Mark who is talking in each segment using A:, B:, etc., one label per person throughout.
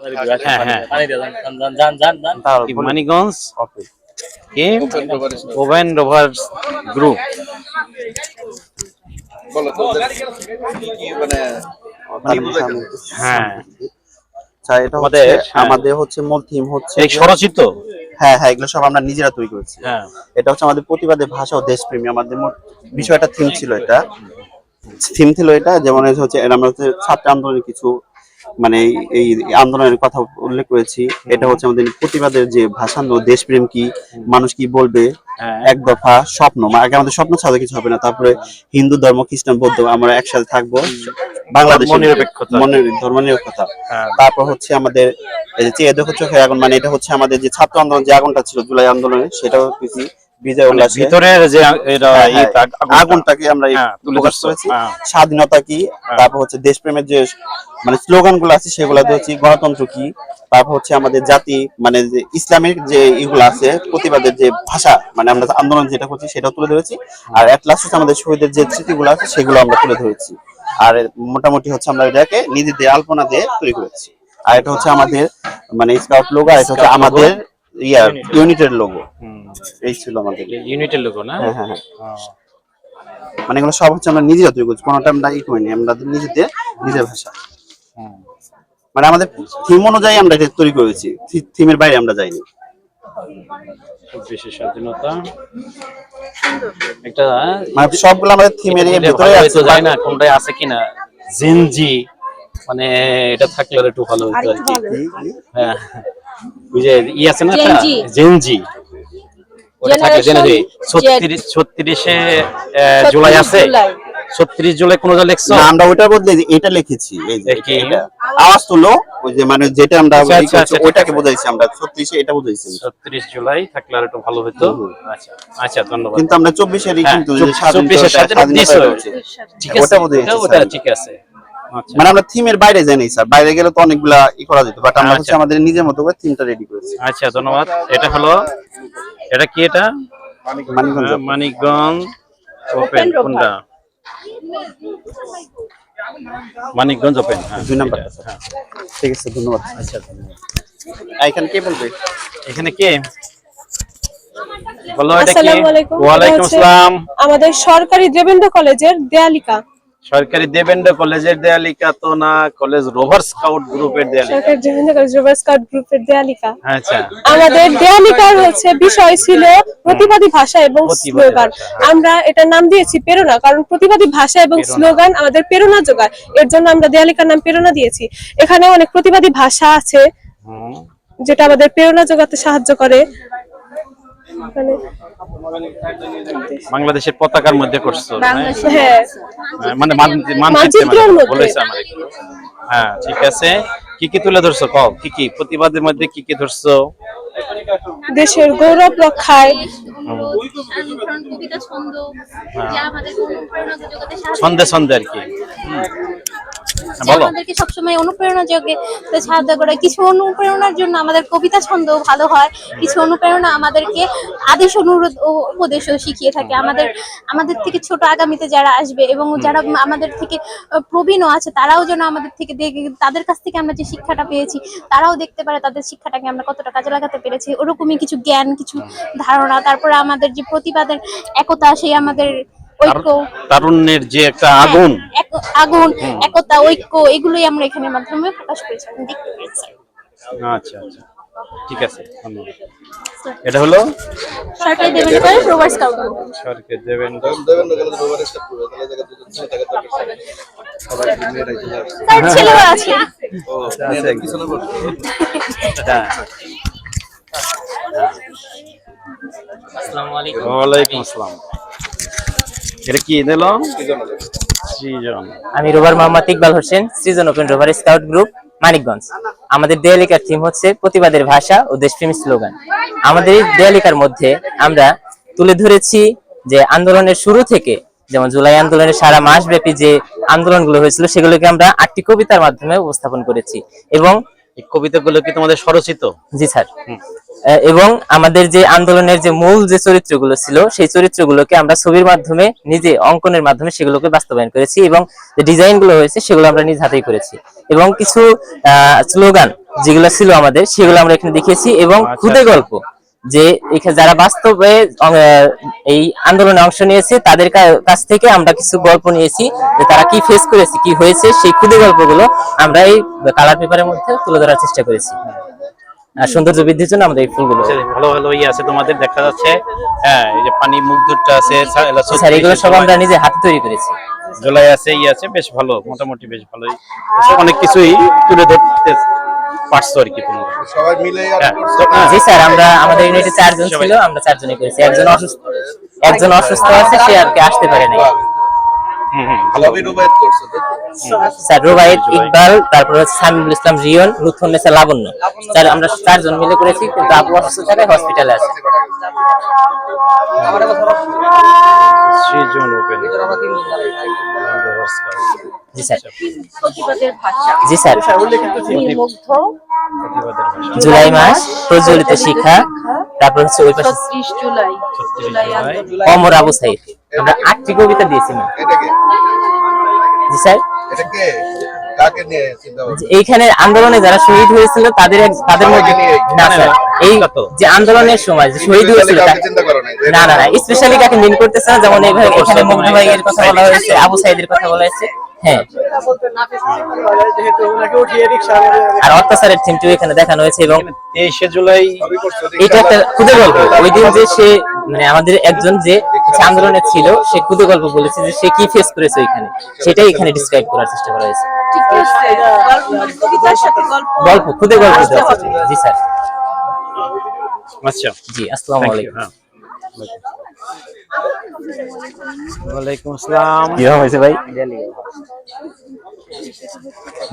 A: হ্যাঁ হ্যাঁ কি ওভেন রোভার্স গ্রুপ।
B: মানে
A: হ্যাঁ।
C: আচ্ছা এটা
A: আমাদের, হ্যাঁ।
C: আমাদের হচ্ছে মূল থিম হচ্ছে
A: এই স্বরচিত?
C: হ্যাঁ হ্যাঁ এগুলো সব আমরা নিজেরা তৈরি করেছি।
A: হ্যাঁ।
C: এটা হচ্ছে আমাদের প্রতিবাদের ভাষা ও দেশপ্রেমী আমাদের মোট বিষয়টা থিম ছিল এটা। থিম ছিল এটা যেমন হচ্ছে আমরা হচ্ছে ছাত্র আন্দোলনের কিছু মানে এই- আন্দোলনের কথা উল্লেখ করেছি এটা হচ্ছে আমাদের প্রতিবাদের যে ভাষা দেশপ্রেম কি মানুষ কি বলবে
A: হ্যাঁ
C: এক দফা স্বপ্ন আগে আমাদের স্বপ্ন ছাড়া কিছু হবে না তারপরে হিন্দু ধর্ম খ্রিস্টান বৌদ্ধ আমরা একসাথে থাকব বাংলাদেশ। ধর্ম নিরপেক্ষতা। তারপর হচ্ছে আমাদের যে দেখো চোখের আগুন মানে এটা হচ্ছে আমাদের যে ছাত্র আন্দোলন যে আগুনটা ছিল জুলাই আন্দোলনে সেটাও
A: মানে ভিতরের যে
C: হ্যাঁ, হ্যাঁ,
A: আগুনটা।
C: আগুনটাকে আমরা
A: হ্যাঁ,
C: প্রকাশ করেছি
A: হ্যাঁ।
C: স্বাধীনতা কি তারপর হচ্ছে দেশপ্রেমের যে মানে স্লোগানগুলো আছে সেগুলো হচ্ছে গণতন্ত্র কি তারপর হচ্ছে আমাদের জাতি মানে যে ইসলামিক যে ইগুলো আছে প্রতিবাদের যে ভাষা মানে আমরা আন্দোলন যেটা করছি সেটাও তুলে ধরেছি। আর লাস্ট হচ্ছে আমাদের শহীদের যে স্মৃতিগুলো আছে সেগুলো আমরা তুলে ধরেছি। আর মোটামুটি হচ্ছে আমরা এটাকে নিজেদের আলপনা দিয়ে তৈরি করেছি। আর এটা হচ্ছে আমাদের মানে স্কাউট লোগো আর এটা হচ্ছে আমাদের ইয়ার ইউনিটের লোগো। এই ছিল আমাদের।
A: ইউনিটের লোক না?
C: হ্যাঁ হ্যাঁ হ্যাঁ। মানে এগুলো সব হচ্ছে আমরা নিজেরা তৈরি করছি কোনোটা আমরা ই করিনি আমরা নিজেদের নিজের ভাষা। মানে আমাদের থিম অনুযায়ী আমরা এটা তৈরি করেছি থিমের বাইরে আমরা যাইনি।
A: চব্বিশে স্বাধীনতা একটা
C: মানে সবগুলো আমাদের থিমের ভিতরে আছে।
A: জানি না কোনটায় আছে কিনা। জেনজি মানে এটা থাকলে একটু ভালো হতো আর কি। হ্যাঁ। যে ই আছে না
D: জেনজি।
A: ওটা জেনে জুলাই আছে।
D: জুলাই।
A: ছত্রিশ জুলাই কোন জায়গায় লিখছো
C: না, আমরা ওইটার বদলে এটা লিখেছি এই যে এটা। আওয়াজ তুলো ওই যে মানে যেটা আমরা
A: আচ্ছা, আচ্ছা, আচ্ছা,
C: ওইটাকে বোঝাইছি আমরা ছত্রিশে এটা বোঝাইছি আমরা।
A: ছত্রিশ জুলাই থাকলে আর একটু ভালো হতো আচ্ছা আচ্ছা ধন্যবাদ।
C: কিন্তু আমরা চব্বিশেরই
A: হ্যাঁ,
C: কিন্তু
A: চব্বিশ-
C: স্বাধীনতা
A: স্বাধীনতা ঠিক
C: ওটা
A: আছে
C: বোঝাইছি,
A: ওটা- ওটা ঠিক আছে।
C: মানে আমরা থিমের বাইরে যাই নাই স্যার বাইরে গেলে তো অনেকগুলা ই করা যেত বাট আমরা
A: আচ্ছা।
C: হচ্ছে আমাদের নিজের মতো করে থিমটা রেডি করেছি।
A: আচ্ছা ধন্যবাদ। এটা হলো এটা কি এটা?
C: মানিকগঞ্জ।
A: মানিকগঞ্জ ওপেন কোনটা? মানিকগঞ্জ ওপেন হ্যাঁ।
C: দুই নাম্বার।
A: হ্যাঁ।
C: ঠিক আছে ধন্যবাদ।
A: আচ্ছা ধন্যবাদ।
C: এখানে কে বলবে?
A: এখানে কে? বলো এটা কি?
E: আসসালামু আলাইকুম।
A: ওয়ালাইকুম
E: এটা হচ্ছে
A: আসসালাম।
E: আমাদের সরকারি দেবেন্দ্র কলেজের দেয়ালিকা।
A: সরকারি দেবেন্দ্র কলেজের দেয়ালিকা তো না কলেজ রোভার স্কাউট গ্রুপের দেয়ালিকা।
E: সরকারি দেবেন্দ্র কলেজ রোভার স্কাউট গ্রুপের দেয়ালিকা।
A: আচ্ছা।
E: আমাদের দেয়ালিকার হচ্ছে বিষয় ছিল প্রতিবাদী ভাষা এবং স্লোগান। আমরা এটার নাম দিয়েছি প্রেরণা কারণ প্রতিবাদী ভাষা এবং স্লোগান আমাদের প্রেরণা যোগায়। এর জন্য আমরা দেয়ালিকার নাম প্রেরণা দিয়েছি। এখানে অনেক প্রতিবাদী ভাষা আছে যেটা আমাদের প্রেরণা যোগাতে সাহায্য করে।
A: বাংলাদেশের পতাকার মধ্যে করছ হ্যাঁ?
E: হ্যাঁ।
A: হ্যাঁ, মানে
E: মানচিত্রের
A: মানে
E: মধ্যে।
A: বলেছে আমার হ্যাঁ ঠিক আছে। কি কি তুলে ধরছো? কও কি কি? প্রতিবাদের মধ্যে কি কি ধরছো?
E: দেশের গৌরব রক্ষায়।
D: ছন্দ যা আমাদের অনুপ্রেরণা জোগাতে সাহায্য
A: ছন্দে আর কি। হ্যাঁ, বলো।
D: আমাদেরকে সবসময় অনুপ্রেরণা যোগাতে সাহায্য করে। কিছু অনুপ্রেরণার জন্য আমাদের কবিতা ছন্দ ভালো হয়। কিছু অনুপ্রেরণা আমাদেরকে আদেশ অনুরোধ ও উপদেশও শিখিয়ে থাকে। আমাদের আমাদের থেকে ছোট আগামীতে যারা আসবে এবং যারা আমাদের থেকে প্রবীণও আছে তারাও যেন আমাদের থেকে দেখে তাদের কাছ থেকে আমরা যে শিক্ষাটা পেয়েছি তারাও দেখতে পারে তাদের শিক্ষাটাকে আমরা কতটা কাজে লাগাতে পেরেছি। ওরকমই কিছু জ্ঞান কিছু ধারণা তারপরে আমাদের যে প্রতিবাদের একতা সেই আমাদের
A: তারুণ্যের যে একটা আগুন।
D: হ্যাঁ, এক- আগুন একতা ঐক্য এগুলোই আমরা এখানের মাধ্যমে প্রকাশ করেছি দেখতে
A: আচ্ছা আচ্ছা। ঠিক আছে ধন্যবাদ। এটা হলো?
D: সরকারি
A: দেবেন্দ্র।
B: দেবেন না গেলে রোবার স্টার্ট তাহলে জায়গা দুজন ছেলে থাকে তো সবাই
D: আছে।
B: ও মেয়েদের পিছনে বসে
A: হ্যাঁ। ওয়ালাইকুম আসসালাম। এটা কি দিল সৃজন
F: আমি rover Mohammad Iqbal Hossain Srijan open rover scout group Manikganj. আমাদের দেয়ালিকার থিম হচ্ছে প্রতিবাদের ভাষা ও দেশপ্রেমী স্লোগান। আমাদের এই দেয়ালিকার মধ্যে আমরা তুলে ধরেছি যে আন্দোলনের শুরু থেকে যেমন জুলাই আন্দোলনের সারা মাস ব্যাপী যে আন্দোলনগুলো হয়েছিল সেগুলোকে আমরা আটটি কবিতার মাধ্যমে উপস্থাপন করেছি। এবং
A: এই কবিতাগুলো কি তোমাদের স্বরচিত?
F: জি স্যার। এবং আমাদের যে আন্দোলনের যে মূল যে চরিত্রগুলো ছিল সেই চরিত্রগুলোকে আমরা ছবির মাধ্যমে নিজে অঙ্কনের মাধ্যমে সেগুলোকে বাস্তবায়ন করেছি এবং যে ডিজাইনগুলো হয়েছে সেগুলো আমরা নিজ হাতেই করেছি। এবং কিছু স্লোগান যেগুলো ছিল আমাদের সেগুলো আমরা এখানে দেখিয়েছি এবং
A: আচ্ছা,
F: খুদে
A: আচ্ছা।
F: গল্প। যে যারা বাস্তবে এই আন্দোলনে অংশ নিয়েছে তাদের কাছ থেকে আমরা কিছু গল্প নিয়েছি যে তারা কি ফেস করেছে কি হয়েছে সেই খুদে গল্পগুলো আমরা এই কালার পেপারের মধ্যে তুলে ধরার চেষ্টা করেছি। আর সৌন্দর্য বৃদ্ধির জন্য আমাদের এই ফুলগুলো।
A: আচ্ছা, ভালো ভালো ইয়ে আছে তোমাদের দেখা যাচ্ছে হ্যাঁ এই যে পানি মুগ্ধটা আছে
F: স্যার এগুলো সব আমরা নিজে হাতে তৈরি করেছি।
A: জুলাই আছে ইয়ে আছে বেশ ভালো মোটামুটি বেশ ভালোই। অনেক কিছুই তুলে ধরতে পারছ আর কি
B: সবাই মিলে
A: হ্যাঁ?
F: জি স্যার আমরা আমাদের ইউনিটে চারজন ছিল আমরা চারজনই করেছি। একজন অসুস্থ একজন অসুস্থ আছে সে আর কি আসতে পারে নাই? স্যার রুবাইদ ইকবাল তারপর হচ্ছে সামিউল ইসলাম রিয়ন লুৎফুন্নেসা লাবণ্য। স্যার আমরা চারজন মিলে করেছি কিন্তু আপু অসুস্থ থাকায় হসপিটালে আছে।
A: সৃজন ওপেন।
F: জি স্যার। জি স্যার।
G: মুগ্ধ
F: জুলাই মাস প্রজ্বলিত শিক্ষা। তারপর হচ্ছে ওই পাশে
G: জুলাই। জুলাই
F: অমর আবু সাইদ আমরা আটটি কবিতা দিয়েছি ম্যাম জি স্যার। এইখানে আন্দোলনে যারা শহীদ হয়েছিল তাদের এক- তাদের মধ্যে না স্যার। এই যে আন্দোলনের সময় যে শহীদ হয়েছিল না না না স্পেশালি কাকে মিন করতেছে না যেমন এইভাবে এখানে মুগ্ধ ভাইয়ের কথা বলা হয়েছে আবু সাইদের কথা বলা হয়েছে। হ্যাঁ। আর অত্যাচারের থিমটিও এখানে দেখানো হয়েছে এবং
A: তেইশে জুলাই
F: এটা একটা খুদে গল্প। ওই দিন যে সে মানে আমাদের একজন যে হচ্ছে আন্দোলনে ছিল সে খুদে গল্প বলেছে যে সে কি ফেস করেছে ওইখানে। সেটাই এখানে ডিসক্রাইব করার চেষ্টা করা হয়েছে।
G: গল্প
F: খুদে গল্প। জি স্যার।
A: আচ্ছা।
F: জি আসসালামু আলাইকুম।
A: হ্যাঁ। ওয়ালাইকুম আসসালাম।
F: কি হয়েছে ভাই?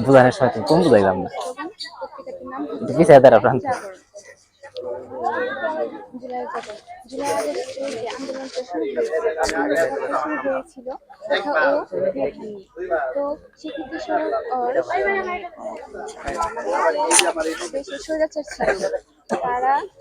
F: বুঝানোর তুমি কোন বুঝাইলাম না।
D: দেশের স্বৈরাচার ছিল তারা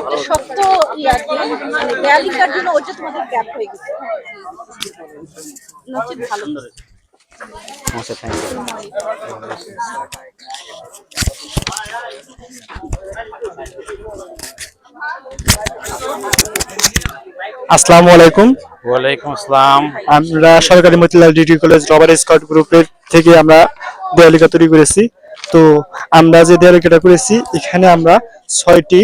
G: একটা শক্ত ইয়া মানে জন্য তোমাদের গ্যাপ হয়ে গেছে। নচেত ভালো।
A: আচ্ছা থ্যাংক ইউ
H: আসসালামু আলাইকুম।
A: ওয়ালাইকুম আসসালাম।
H: আমরা সরকারি মতিলাল ডিগ্রি কলেজ রবার স্কাউট গ্রুপের থেকে আমরা দেয়ালিকা তৈরি করেছি। তো আমরা যে দেয়ালিকাটা করেছি, এখানে আমরা ছয়টি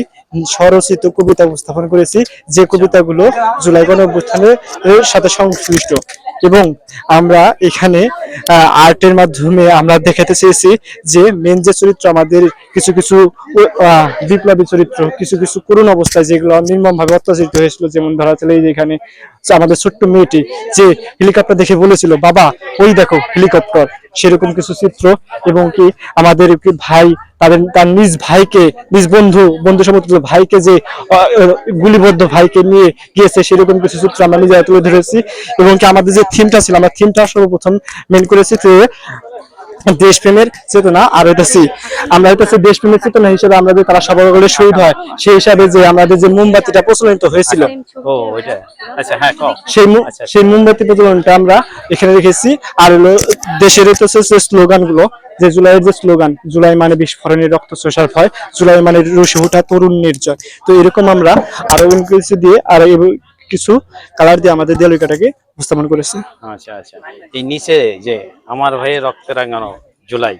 H: স্বরচিত কবিতা উপস্থাপন করেছি। যে কবিতাগুলো জুলাই গণ অভ্যুত্থানের সাথে সংশ্লিষ্ট। এবং আমরা এখানে আর্টের মাধ্যমে আমরা দেখাতে চেয়েছি যে মেন যে চরিত্র আমাদের কিছু কিছু বিপ্লবী চরিত্র, কিছু কিছু করুণ অবস্থায় যেগুলো নির্মম ভাবে অত্যাচারিত হয়েছিল, যেমন ধরা চলে এখানে যে আমাদের ছোট্ট মেয়েটি, যে হেলিকপ্টার দেখে বলেছিল, বাবা, ওই দেখো হেলিকপ্টার সেরকম কিছু চিত্র এবং কি আমাদের ভাই তাদের, তার নিজ ভাইকে, নিজ বন্ধু বন্ধু সমতুল্য ভাইকে যে গুলিবদ্ধ ভাইকে নিয়ে গিয়েছে, সেরকম কিছু চিত্র আমরা নিজেরা তুলে ধরেছি। এবং কি আমাদের যে থিমটা ছিল, আমরা থিমটা সর্বপ্রথম মেন করেছি যে দেশপ্রেমের চেতনা আর হইতেছি আমরা হইতেছি দেশপ্রেমের চেতনা হিসেবে আমরা যে তারা সকলে শহীদ হয় সেই হিসাবে যে আমাদের যে মোমবাতিটা প্রচলিত হয়েছিল।
A: আচ্ছা হ্যাঁ
H: সেই
A: আচ্ছা।
H: সেই মোমবাতি প্রচলনটা আমরা এখানে রেখেছি। আর হলো দেশের যে স্লোগানগুলো যে জুলাইয়ের যে স্লোগান জুলাই মানে বিস্ফোরণের রক্ত শোষার ভয় জুলাই মানে রশি ওঠা তরুণ নির্জয়। তো এরকম আমরা আরও কিছু দিয়ে আর কিছু কালার দিয়ে আমাদের দেয়ালিকাটাকে উপস্থাপন করেছে।
A: আচ্ছা আচ্ছা। এই নিচে যে আমার ভাইয়ের রক্তে রাঙানো জুলাই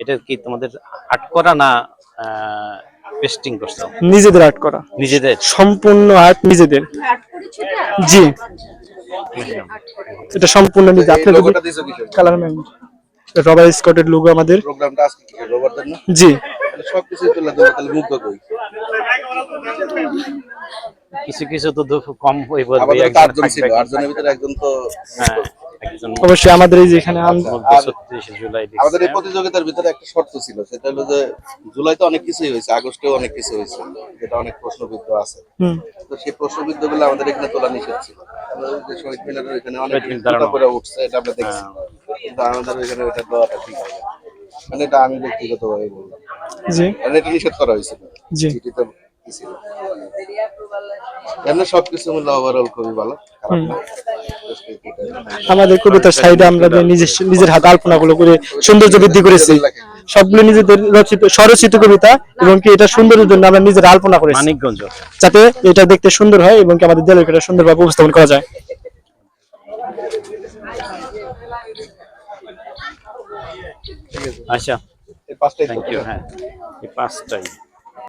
A: এটা কি তোমাদের আট করা না পেস্টিং করছ?
H: নিজেদের আর্ট করা।
A: নিজেদের?
H: সম্পূর্ণ আর্ট নিজেদের।
G: আর্ট করেছ এটা?
H: জি। এটা সম্পূর্ণ নিজে আপনি কালার ম্যাম রবার স্কটের লোগো আমাদের।
B: প্রোগ্রামটা আজকে কি রোববার
H: জি।
B: সবকিছুই তুলে তাহলে মুগ্ধ কই?
A: কিছু কিছু তো দুঃখ কম হয়ে পড়বে একজন
B: ছিল আটজনের ভিতরে একজন তো
A: হ্যাঁ
H: অবশ্যই আমাদের এই যে এখানে আম-
A: মধ্যে ছত্রিশে জুলাই
B: আমাদের এই প্রতিযোগিতার ভিতরে একটা শর্ত ছিল সেটা হলো যে জুলাইতে অনেক কিছুই হয়েছে আগস্টেও অনেক কিছু হয়েছে যেটা অনেক প্রশ্নবিদ্ধ আছে।
H: হুম,
B: তো সেই প্রশ্নবিদ্ধগুলো আমাদের এখানে তোলা নিষেধ ছিল। যে শহীদ মিনারের এখানে অনেক করে উঠছে এটা আমরা দেখছি। কিন্তু আমাদের ওইখানে ওইটা দেওয়াটা ঠিক হবে মানে এটা আমি ব্যক্তিগতভাবে বললাম।
H: জি।
B: মানে এটা নিষেধ করা হয়েছিল।
H: জি।
B: কি ছিল। এমনি সবকিছু মিলে ওভারঅল খুবই ভালো
H: আমাদের কবিতার সাইডে আমরা নিজের নিজের হাতে আলপনা গুলো করে সৌন্দর্য বৃদ্ধি করেছি। সবগুলো নিজেদের রচিত স্বরচিত কবিতা এবং কি এটা সৌন্দর্যের জন্য আমরা নিজের আলপনা করেছি।
A: মানিকগঞ্জ।
H: যাতে এটা দেখতে সুন্দর হয় এবং কি আমাদের দেয়ালিকাটা সুন্দরভাবে উপস্থাপন করা যায়।
A: আচ্ছা।
B: এই পাঁচটাই।
A: থ্যাংক ইউ হ্যাঁ। এই পাঁচটাই।